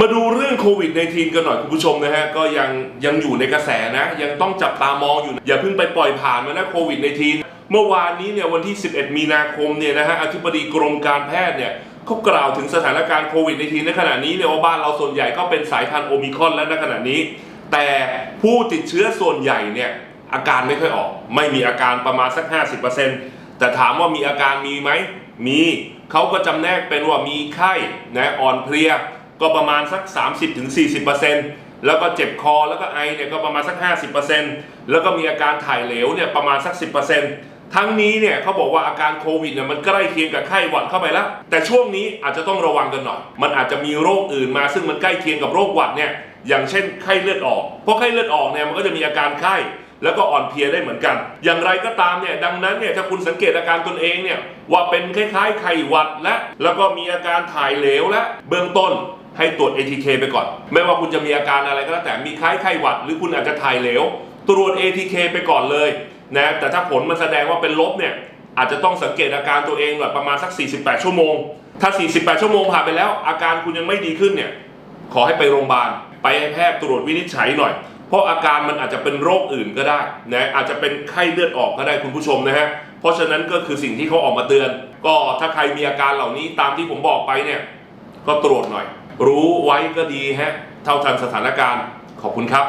มาดูเรื่องโควิด -19 กันหน่อยคุณผู้ชมนะฮะก็ยังยังอยู่ในกระแสนะ ยังต้องจับตามองอยู่ อย่าเพิ่งไปปล่อยผ่านมานะโควิด -19 เมื่อวานนี้เนี่ยวันที่ 11 มีนาคมเนี่ยนะฮะอธิบดีกรมการแพทย์เนี่ยเขากล่าวถึงสถานการณ์โควิด -19 ในขณะนี้เนี่ยว่าบ้านเราส่วนใหญ่ก็เป็นสายพันธุ์โอมิครอนแล้วในขณะนี้ แต่ผู้ติดเชื้อส่วนใหญ่เนี่ยอาการไม่ค่อยออก ไม่มีอาการประมาณสัก 50%แต่ถามว่ามีอาการมีไหมมีเขาก็จำแนกเป็นว่ามีไข้นะอ่อนเพลีย ก็ประมาณสัก 30-40%แล้วก็เจ็บคอแล้วก็ไอเนี่ยก็ประมาณสัก 50%แล้วก็มีอาการถ่ายเหลวเนี่ยประมาณสัก 10%ทั้งนี้เนี่ยเขาบอกว่าอาการโควิดเนี่ยมันใกล้เคียงกับไข้หวัดเข้าไปแล้ว แต่ช่วงนี้อาจจะต้องระวังกันหน่อย มันอาจจะมีโรคอื่นมาซึ่งมันใกล้เคียงกับโรคหวัดเนี่ยอย่างเช่นไข้เลือดออก เพราะไข้เลือดออกเนี่ยมันก็จะมีอาการไข้แล้วก็อ่อนเพลียได้เหมือนกัน อย่างไรก็ตามเนี่ย ดังนั้นเนี่ย ถ้าคุณสังเกตอาการตนเองเนี่ย ว่าเป็นคล้ายๆไข้หวัดและ แล้วก็มีอาการถ่ายเหลวและ เบื้องต้น ให้ตรวจ ATK ไปก่อน ไม่ว่าคุณจะมีอาการอะไรก็แล้วแต่มีคล้ายไข้หวัด หรือคุณอาจจะถ่ายเหลว ตรวจ ATK ไปก่อนเลยนะแต่ถ้าผลมันแสดงว่าเป็นลบเนี่ยอาจจะต้องสังเกตอาการตัวเองแบบประมาณสัก 48 ชั่วโมง ถ้า 48 ชั่วโมงผ่านไปแล้ว อาการคุณยังไม่ดีขึ้นเนี่ยขอให้ไปโรงพยาบาล ไปให้แพทย์ตรวจวินิจฉัยหน่อย เพราะอาการมันอาจจะเป็นโรคอื่นก็ได้นะอาจจะเป็นไข้เลือดออกก็ได้คุณผู้ชมนะฮะเพราะฉะนั้นก็คือสิ่งที่เขาออกมาเตือน ก็ถ้าใครมีอาการเหล่านี้ตามที่ผมบอกไปเนี่ย ก็ตรวจหน่อย รู้ไว้ก็ดีฮะ เท่าทันสถานการณ์ ขอบคุณครับ